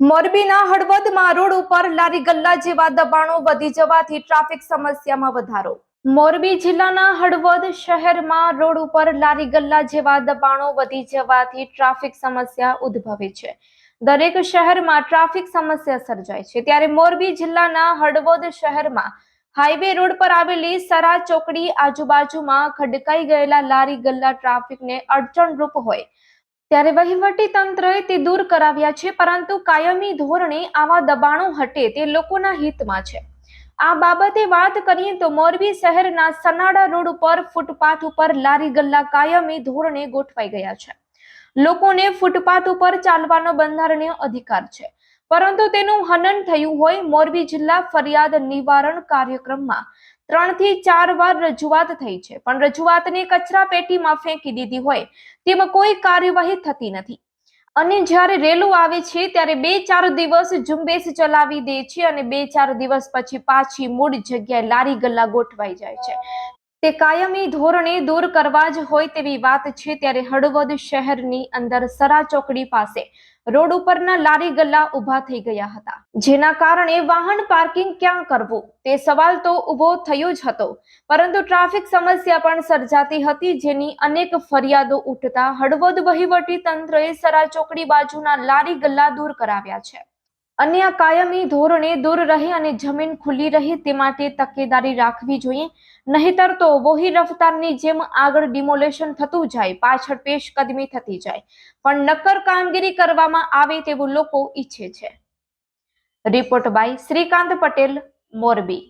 મોરબીના હળવદમાં રોડ ઉપર લારી ગલ્લા જેવા દબાણો વધી જવાથી ટ્રાફિક સમસ્યામાં વધારો. મોરબી જિલ્લાના હળવદ શહેરમાં રોડ ઉપર લારી ગલ્લા જેવા દબાણો વધી જવાથી ટ્રાફિક સમસ્યા ઉદ્ભવે છે. દરેક શહેરમાં ટ્રાફિક સમસ્યા સર્જાય છે. ત્યારે મોરબી જિલ્લાના હળવદ શહેરમાં હાઈવે રોડ પર આવેલી સરા ચોકડી આજુબાજુમાં ખડકાઈ ગયેલા લારી ગલ્લા ટ્રાફિકને અડચણરૂપ હોય. ત્યારે વહીવટી તંત્રએ તે દૂર કરાવ્યા છે, પરંતુ કાયમી ધોરણે આવા દબાણો હટે તે લોકોના હિતમાં છે. આ બાબતે વાત કરીએ તો મોરબી શહેરના સનાડા રોડ ઉપર ફૂટપાથ ઉપર લારી ગલ્લા કાયમી ધોરણે ગોઠવાઈ ગયા છે. લોકોને ફૂટપાથ ઉપર ચાલવાનો બંધારણીય અધિકાર છે. પરંતુ તેનું હનન થયું હોય મોરબી જિલ્લા ફરિયાદ નિવારણ કાર્યક્રમમાં. ત્રણથી ચાર વાર રજૂઆત થઈ છે, પણ રજૂઆતને કચરા પેટીમાં ફેંકી દીધી હોય તેમાં કોઈ કાર્યવાહી થતી નથી. અને જ્યારે રેલો આવે છે, ત્યારે બે ચાર દિવસ ઝુંબેશ ચલાવી દે છે અને બે ચાર દિવસ પછી પાછી મૂળ જગ્યાએ લારી ગલ્લા ગોઠવાઈ જાય છે. તે કાયમી ધોરણે દૂર કરવા જ હોય તેવી વાત છે ત્યારે હળવદ શહેરની અંદર સરા ચોકડી પાસે રોડ ઉપરના લારી ગલ્લા ઊભા થઈ ગયા હતા. જેના કારણે વાહન પાર્કિંગ ક્યાં કરવું? તે સવાલ તો ઊભો થયો જ હતો. પરંતુ ટ્રાફિક સમસ્યા પણ સર્જાતી હતી જેની અનેક ફરિયાદો ઉઠતા હળવદ વહીવટી તંત્રએ સરા ચોકડી બાજુના લારી ગલ્લા દૂર કરાવ્યા છે. અને આ કાયમી ધોરણે દૂર રહે અને જમીન ખુલ્લી રહે તે માટે તકેદારી રાખવી જોઈએ. નહીતર તો વોહી રફતારની જેમ આગળ ડિમોલેશન થતું જાય, પાછળ પેશ કદમી થતી જાય. પણ નક્કર કામગીરી કરવામાં આવે તેવું લોકો ઈચ્છે છે. Report by Shrikant Patel, Morbi.